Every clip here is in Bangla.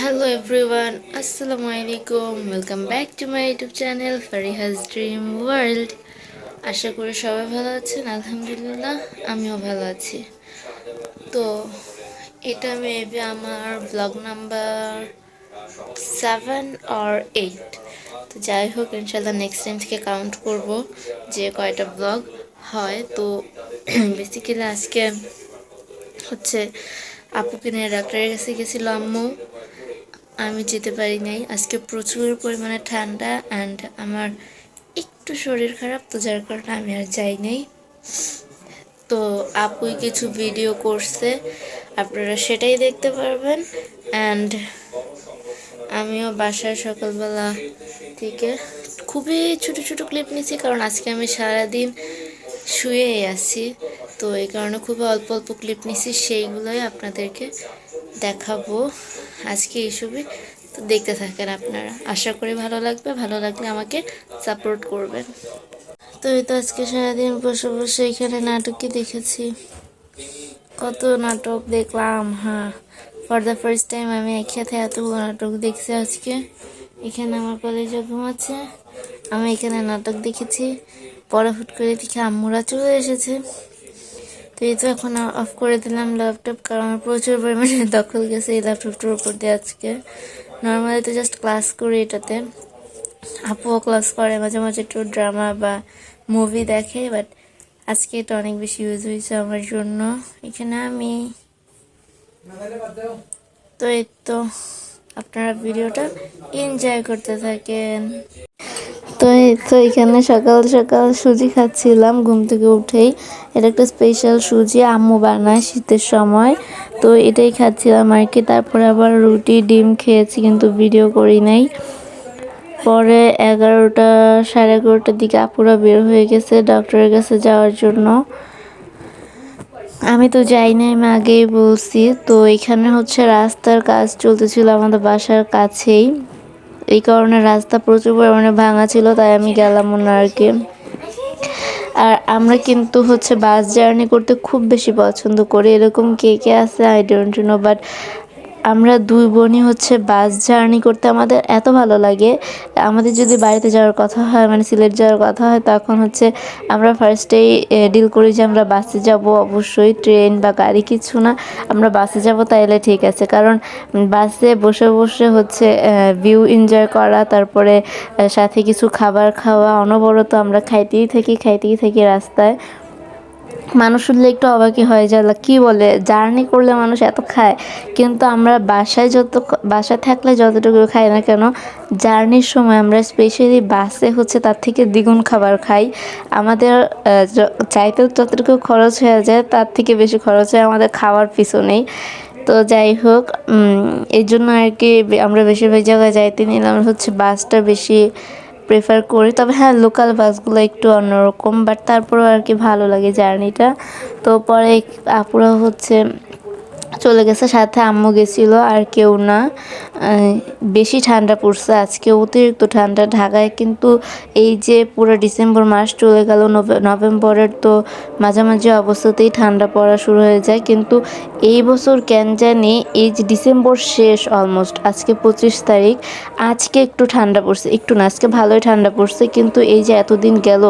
হ্যালো এভরিওয়ান আসসালামু আলাইকুম welcome back to my YouTube channel Fariha's dream world আশা করি সবাই ভালো আছেন, আলহামদুলিল্লাহ, আমিও ভালো আছি। তো, এটা মেবি আমার ব্লগ নাম্বার সেভেন আর এইট তো যাই হোক ইনশাল্লাহ নেক্সট টাইম থেকে কাউন্ট করব যে কয়টা ব্লগ হয়। তো বেসিক্যালি আজকে হচ্ছে আপুকে নিয়ে ডাক্তারের কাছে গেছিল আম্মু। আমি যেতে পারি নাই। আজকে প্রচুর পরিমাণে ঠান্ডা অ্যান্ড আমার একটু শরীর খারাপ, তো যার কারণে আমি আর যাই নাই। তো আপুই কিছু ভিডিও করছে, আপনারা সেটাই দেখতে পারবেন। অ্যান্ড আমিও বাসায় সকালবেলা থেকে খুবই ছোট ছোট ক্লিপ নিয়েছি কারণ আজকে আমি সারাদিন শুয়েই আছি। তো এই কারণে খুবই অল্প অল্প ক্লিপ নিছি, সেইগুলোই আপনাদেরকে দেখাবো। আজকে এইসবই তো দেখতে থাকেন আপনারা। আশা করি ভালো লাগবে, ভালো লাগলে আমাকে সাপোর্ট করবেন। তো এই তো আজকে সারাদিন বসে বসে এখানে নাটকই দেখেছি। কত নাটক দেখলাম হ্যাঁ। ফর দ্য ফার্স্ট টাইম আমি একসাথে এতগুলো নাটক দেখছি আজকে। এখানে আমার কলেজে ঘুমাচ্ছে আমি এখানে নাটক দেখেছি। পরে হুট করে দেখি আম্মুরা চলে এসেছে। তো এই তো এখন অফ করে দিলাম ল্যাপটপ কারণ আমার প্রচুর পরিমাণে দখল গেছে এই ল্যাপটপটার উপর দিয়ে আজকে। নর্মালি তো জাস্ট ক্লাস করি এটাতে। আপুও ক্লাস করে, মাঝে মাঝে একটু ড্রামা বা মুভি দেখে বাট আজকে এটা অনেক বেশি ইউজ হয়েছে আমার জন্য। এখানে আমি তো এই তো, আপনারা ভিডিওটা এনজয় করতে থাকেন। তো এখানে সকাল সকাল সুজি খাচ্ছিলাম, ঘুম থেকে উঠেই। এটা একটা স্পেশাল সুজি, আম্মু বানায় শীতের সময়। তো এটাই খাচ্ছিলাম আর কি। তারপরে আবার রুটি, ডিম খেয়েছি কিন্তু ভিডিও করি নাই। পরে এগারোটা, সাড়ে এগারোটার দিকে আপুরা বের হয়ে গেছে ডক্টরের কাছে যাওয়ার জন্য। আমি তো যাই না আমি আগেই বলছি। তো এখানে হচ্ছে রাস্তার কাজ চলতেছিল আমাদের বাসার কাছেই। এই কারণে রাস্তা প্রচুর পরিমাণে ভাঙা ছিল, তাই আমি গেলাম না আর কি। আর আমরা কিন্তু হচ্ছে বাস জার্নি করতে খুব বেশি পছন্দ করি। এরকম কে কে আছে আই ডোন্ট নো বাট আমরা দুই বোনই হচ্ছে বাস জার্নি করতে আমাদের এত ভালো লাগে। আমাদের যদি বাড়িতে যাওয়ার কথা হয় মানে সিলেট যাওয়ার কথা হয়, তখন হচ্ছে আমরা ফার্স্টেই ডিল করি যে আমরা বাসে যাব। অবশ্যই ট্রেন বা গাড়ি কিছু না, আমরা বাসে যাব তাইলে ঠিক আছে। কারণ বাসে বসে বসে হচ্ছে ভিউ এনজয় করা, তারপরে সাথে কিছু খাবার খাওয়া, অনবরত আমরা খাইতেই থাকি খাইতেই থাকি রাস্তায়। মানুষ শুনলে একটু অবাকই হয় যে কি বলে? জার্নি করলে মানুষ এত খায়। কিন্তু আমরা বাসায় যত বাসায় থাকলে যতটুকু খাই না কেন জার্নির সময় আমরা স্পেশালি বাসে হচ্ছে তার থেকে দ্বিগুণ খাবার খাই। আমাদের চাইতেও যতটুকু খরচ হয়ে যায়, তার থেকে বেশি খরচ হয় আমাদের খাওয়ার পিছনেই। তো যাই হোক এই জন্য আর কি আমরা বেশিরভাগ জায়গায় যাইতে নিলাম, হচ্ছে বাসটা বেশি প্রেফার করি। তবে হ্যাঁ লোকাল বাসগুলো একটু অন্যরকম বাট তারপরেও আর কি ভালো লাগে জার্নিটা তো পরে আপুরা হচ্ছে চলে গেছে, সাথে আম্মু গেছিল আর কেউ না। বেশি ঠান্ডা পড়ছে আজকে, অতিরিক্ত ঠান্ডা ঢাকায়, কিন্তু এই যে পুরো ডিসেম্বর মাস চলে গেল নভেম্বরের তো মাঝামাঝি অবস্থাতেই ঠান্ডা পড়া শুরু হয়ে যায়, কিন্তু এই বছর কেন জানি এই যে ডিসেম্বর শেষ অলমোস্ট আজকে পঁচিশ তারিখ, আজকে একটু ঠান্ডা পড়ছে, একটু না, আজকে ভালোই ঠান্ডা পড়ছে, কিন্তু এই যে এতদিন গেল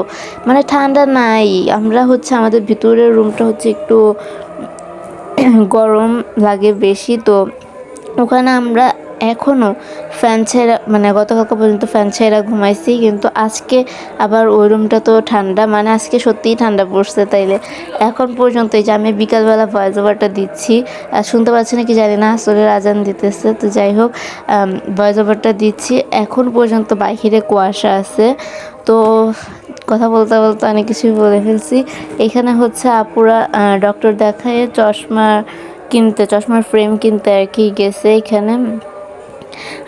মানে ঠান্ডা নাই, আমরা হচ্ছে আমাদের ভিতরের রুমটা হচ্ছে একটু গরম লাগে বেশি, তো ওখানে আমরা এখনও ফ্যান ছেড়া মানে গতকালকে পর্যন্ত ফ্যান ছেড়া ঘুমাইছি, কিন্তু আজকে আবার ওই রুমটা তো ঠান্ডা মানে আজকে সত্যিই ঠান্ডা পড়ছে তাইলে। এখন পর্যন্ত এই যে আমি বিকালবেলা ভয়েস ওভারটা দিচ্ছি আর শুনতে পাচ্ছি নাকি জানি না, আসলের আজান দিতেছে, তো যাই হোক ভয়েস ওভারটা দিচ্ছি। এখন পর্যন্ত বাহিরে কুয়াশা আছে, তো কথা বলতে বলতে অনেক কিছুই বলে ফেলছি। এখানে হচ্ছে আপুরা ডক্টর দেখায় চশমা কিনতে, চশমার ফ্রেম কিনতে আর কি গেছে এখানে।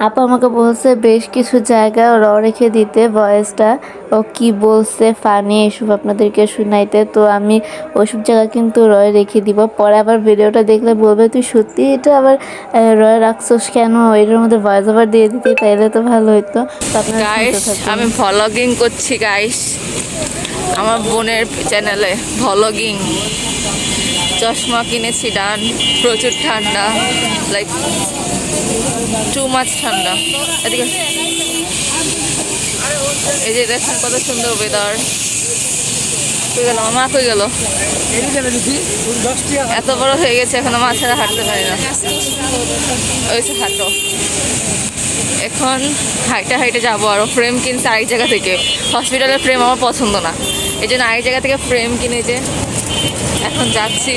আপু আমাকে বলছে বেশ কিছু জায়গা র রেখে দিতে ভয়েসটা। ও কি বলছে ফানি এসব আপনাদেরকে শুনাইতে। তো আমি ওইসব জায়গা কিন্তু রয় রেখে দিব। পরে আবার ভিডিওটা দেখলে বলবে তুই সত্যি এটা আবার রয় রাখছোস কেন? এটার মধ্যে ভয়েস ওভার দিয়ে দিতে তাইলে তো ভালো হইতো। আমি ভ্লগিং করছি গাইস আমার বোনের চ্যানেলে ভ্লগিং চশমা কিনেছি ডান। প্রচুর ঠান্ডা। লাইক টু মাছ ঠান্ডা। এদিকে এই যে দেখুন কত সুন্দর ওয়েদার গেল মা কই গেল। এত বড় হয়ে গেছে, এখনও মা ছাড়া হাঁটতে পারি না। ওই হাঁটো। এখন হাইটে হাইটে যাব আরও ফ্রেম কিনছে আরেক জায়গা থেকে। হসপিটালের ফ্রেম আমার পছন্দ না। এই জন্য আরেক জায়গা থেকে ফ্রেম কিনে যে এখন যাচ্ছি।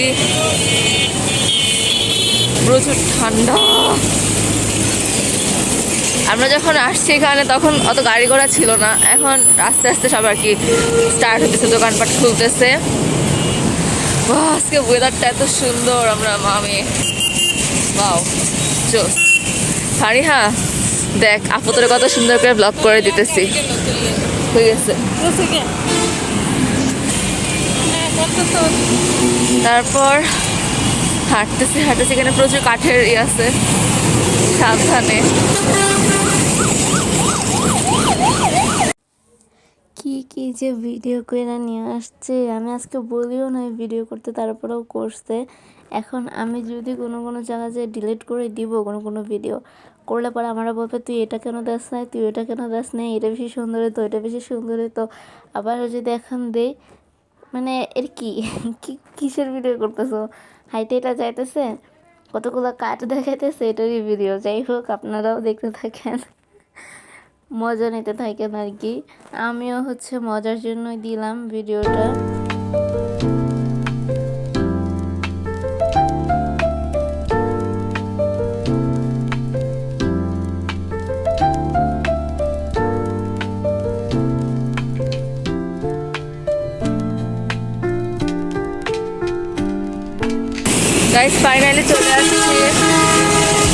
প্রচুর ঠান্ডা। আমরা যখন আসছি এখানে, তখন অত গাড়ি ঘোড়া ছিল না। এখন আস্তে আস্তে সব আর কি স্টার্ট হতেছে দোকানপাট খুলতেছে। আজকে ওয়েদারটা এত সুন্দর, আমরা, মামি। বাও জোস। ফারিহা দেখ, আপু কত সুন্দর করে ব্লগ করে দিতেছি। হয়ে গেছে। তারপর হাঁটতেছি হাঁটতেছি, এখানে প্রচুর কাঠের ইয়ে আছে। সাবধানে। কি যে ভিডিও করে নিয়ে আসছে, আমি আজকে বলিও না ভিডিও করতে, তারপরেও করছে। এখন আমি যদি কোনো কোনো জায়গা যে ডিলিট করে দিব কোনো কোনো ভিডিও করলে পরে আমরা বলবে, তুই এটা কেন দেস নাই, তুই এটা কেন দেস নাই, এটা বেশি সুন্দর তো, এটা বেশি সুন্দর তো। আবার যদি এখন দেই মানে এর কি? কি, কিসের ভিডিও করতেছো? হাইটে এটা যাইতেছে, কতগুলো কাট দেখাইতেছে, এটারই ভিডিও যাই হোক, আপনারাও দেখতে থাকেন। মজা নিতে থাকেন আর কি। আমিও হচ্ছে মজার জন্যই দিলাম ভিডিওটা। ফাইনালি চলে আসছি।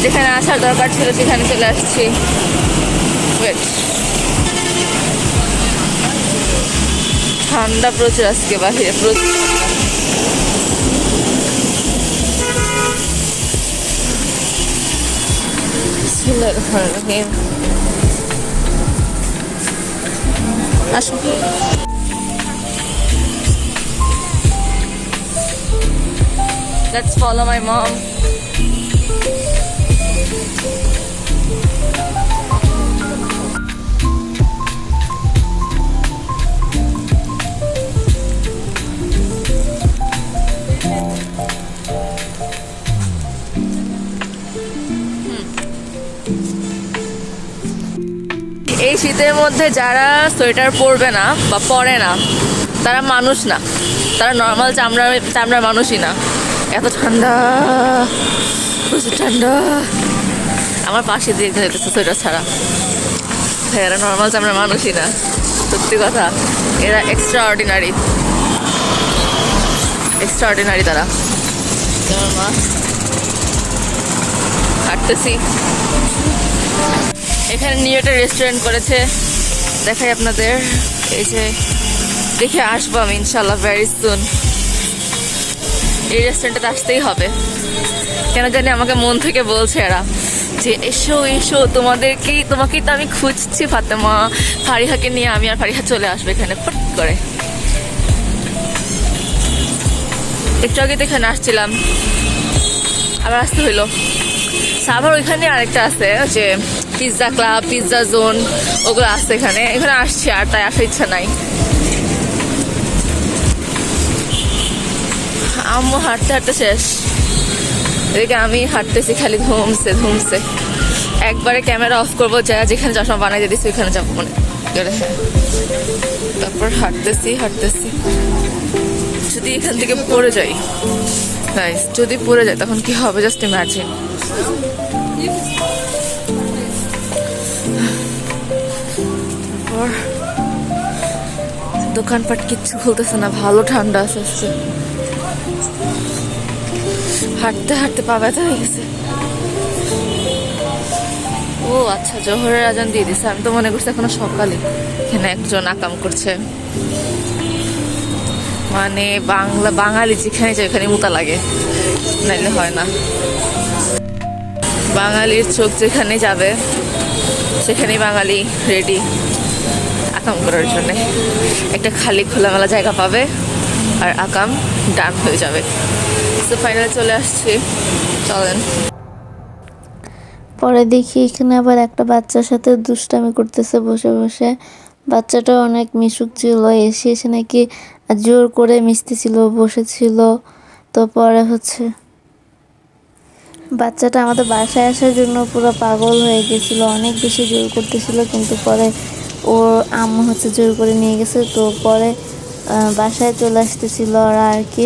যেখানে আসার দরকার ছিল সেখানে চলে আসছি। Wait. ঠান্ডা প্রচুর আজকে বাহিরে প্রচুর বিসমিল্লাহিররহমানিররহিম। আসুন Let's follow my mom. এই শীতের মধ্যে যারা সোয়েটার পরবে না বা পরে না, তারা মানুষ না। তারা নর্মাল চামড়ার চামড়ার মানুষই না। এত ঠান্ডা, প্রচুর ঠান্ডা। আমার পাশে দিয়ে যেতেছে সোয়েটার ছাড়া। এরা নর্মাল চামড়ার মানুষই না, সত্যি কথা। এরা এক্সট্রা অর্ডিনারি এক্সট্রা অর্ডিনারি তারা মা? হাঁটতেছি। এখানে নিউ একটা রেস্টুরেন্ট করেছে। দেখাই আপনাদের। এই যে, দেখে আসব আমি ইনশাল্লাহ ভেরি সুন এই রেস্টুরেন্টে আসতেই হবে। কেন জানি আমাকে মন থেকে বলছে এরা যে, এসো এসো, তোমাদেরকেই, তোমাকেই তো আমি খুঁজছি ফাতেমা। ফারিহাকে নিয়ে আমি আর ফারিহা চলে আসব এখানে। ফট করে। একটু আগে তো এখানে আসছিলাম। আবার আসতে হইল। সাভার ওইখানে আরেকটা আছে যে পিৎজা ক্লাব পিৎজা জোন ওগুলো আছে এখানে। এখানে আসছি আর তাই আসার ইচ্ছা নাই। আম্মু হাঁটতে হাঁটতে শেষ। এদিকে আমি হাঁটতেছি খালি ঘুমছে ঘুমছে। একবারে ক্যামেরা অফ করব, যা যেখানে চশমা বানাই দিয়ে দিচ্ছি ওইখানে যাব মনে হ্যাঁ। তারপর হাঁটতেছি হাঁটতেছি। যদি এখান থেকে পড়ে যাই যদি পড়ে যায় তখন কি হবে? জাস্ট ইমাজিন তারপর দোকানপাট কিচ্ছু খুলতেছে না, ভালো ঠান্ডা আছে আজকে। হাঁটতে হাঁটতে পা ব্যথা হয়ে গেছে। ও আচ্ছা জোহরের আজান দিয়ে দিছে। আমি তো মনে করছি এখনও সকালে। এখানে একজন আকাম করছে। মানে বাংলা, বাঙালি যেখানে যায় ওখানে মোতা লাগে। নাইলে হয় না। বাঙালির চোখ যেখানে যাবে, সেখানেই বাঙালি রেডি আকাম করার জন্য। একটা খালি খোলামেলা জায়গা পাবে আর আকাম ডান হয়ে যাবে। তো ফাইনাল চলে আসছি। চলেন। পরে দেখি এখানে আবার একটা বাচ্চার সাথে দুষ্টামি করতেছে বসে বসে। বাচ্চাটা অনেক মিশুক ছিল, এসে এসে নাকি জোর করে মিশতেছিল বসেছিল তো পরে হচ্ছে বাচ্চাটা আমাদের বাসায় আসার জন্য পুরো পাগল হয়ে গেছিল, অনেক বেশি জোর করতেছিল, কিন্তু পরে ওর আম্মু হচ্ছে জোর করে নিয়ে গেছে, তো পরে বাসায় চলে আসতেছিল ওরা আর কি।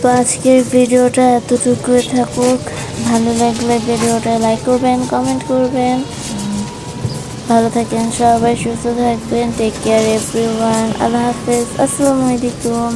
তো আজকের ভিডিওটা এতটুকুই থাকুক। ভালো লাগলে ভিডিওটা লাইক করবেন কমেন্ট করবেন। ভালো থাকেন সবাই, সুস্থ থাকবেন টেক কেয়ার এভরিওয়ান আল্লাহ হাফেজ, আসসালামু আলাইকুম।